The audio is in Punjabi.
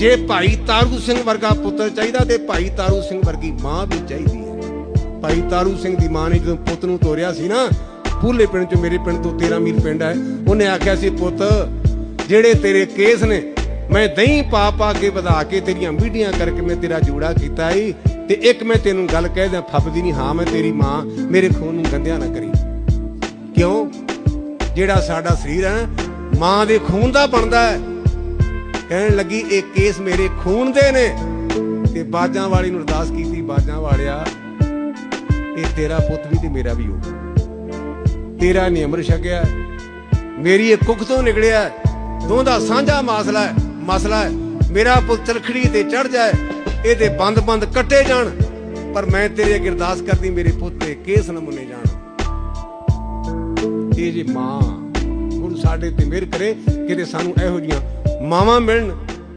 ਜੇ ਭਾਈ ਤਾਰੂ ਸਿੰਘ ਵਰਗਾ ਪੁੱਤਰ ਚਾਹੀਦਾ ਤੇ ਭਾਈ ਤਾਰੂ ਸਿੰਘ ਵਰਗੀ ਮਾਂ ਵੀ ਚਾਹੀਦੀ ਹੈ। ਭਾਈ ਤਾਰੂ ਸਿੰਘ ਦੀ ਮਾਂ ਨੇ ਜਦੋਂ ਪੁੱਤ ਨੂੰ ਤੋਰਿਆ ਸੀ ਨਾ ਪੂਲੇ ਪਿੰਡ ਚ ਮੇਰੇ ਪਿੰਡ ਤੋਂ 13 ਮੀਲ ਪਿੰਡ ਹੈ ਉਹਨੇ ਆਖਿਆ ਸੀ ਪੁੱਤ ਜਿਹੜੇ ਤੇਰੇ ਕੇਸ ਨੇ ਮੈਂ ਦਹੀਂ ਪਾ ਪਾ ਕੇ ਵਧਾ ਕੇ ਤੇਰੀਆਂ ਮੀਡੀਆਂ ਕਰਕੇ ਮੈਂ ਤੇਰਾ ਜੋੜਾ ਕੀਤਾ ਈ ਤੇ ਇੱਕ ਮੈਂ ਤੈਨੂੰ ਗੱਲ ਕਹਿ ਦਿਆਂ ਫੱਬਦੀ ਨਹੀਂ ਹਾਂ ਮੈਂ ਤੇਰੀ ਮਾਂ ਮੇਰੇ ਖੂਨ ਨੂੰ ਗੰਦਿਆ ਨਾ ਕਰੀ। ਕਿਉਂ? ਜਿਹੜਾ ਸਾਡਾ ਸਰੀਰ ਹੈ ਨਾ, ਮਾਂ ਦੇ ਖੂਨ ਦਾ ਬਣਦਾ ਹੈ। ਕਹਿਣ ਲੱਗੀ, ਇਹ ਕੇਸ ਮੇਰੇ ਖੂਨ ਦੇ ਨੇ। ਤੇ ਬਾਜਾਂ ਵਾਲੀ ਨੂੰ ਅਰਦਾਸ ਕੀਤੀ, ਬਾਜਾਂ ਵਾਲਿਆ, ਇਹ ਤੇਰਾ ਪੁੱਤ ਵੀ ਤੇ ਮੇਰਾ ਵੀ ਹੋ ਤੇਰਾ ਨੇ ਅੰਮ੍ਰਿਤ ਛਕਿਆ, ਮੇਰੀ ਇਹ ਕੁੱਖ ਤੋਂ ਨਿਕਲਿਆ ਦੋਹਾਂ ਸਾਂਝਾ ਮਸਲਾ ਹੈ ਮਸਲਾ ਹੈ, ਮੇਰਾ ਪੁੱਤ ਚਲਖੜੀ ਤੇ ਚੜ ਜਾਏ, ਇਹਦੇ ਬੰਦ-ਬੰਦ ਕੱਟੇ ਜਾਣ, ਪਰ ਮੈਂ ਤੇਰੇ ਅੱਗੇ ਅਰਦਾਸ ਕਰਦੀ, ਮੇਰੇ ਪੁੱਤ ਦੇ ਕੇਸ ਨਾ ਮੁੰਨੇ ਜਾਣ। ਇਹ ਜੀ ਮਾਂ, ਗੁਰੂ ਸਾਡੇ ਤੇ ਮਿਹਰ ਕਰੇ, ਕਿਤੇ ਸਾਨੂੰ ਇਹੋ ਜੀਆਂ ਮਾਵਾਂ ਮਿਲਣ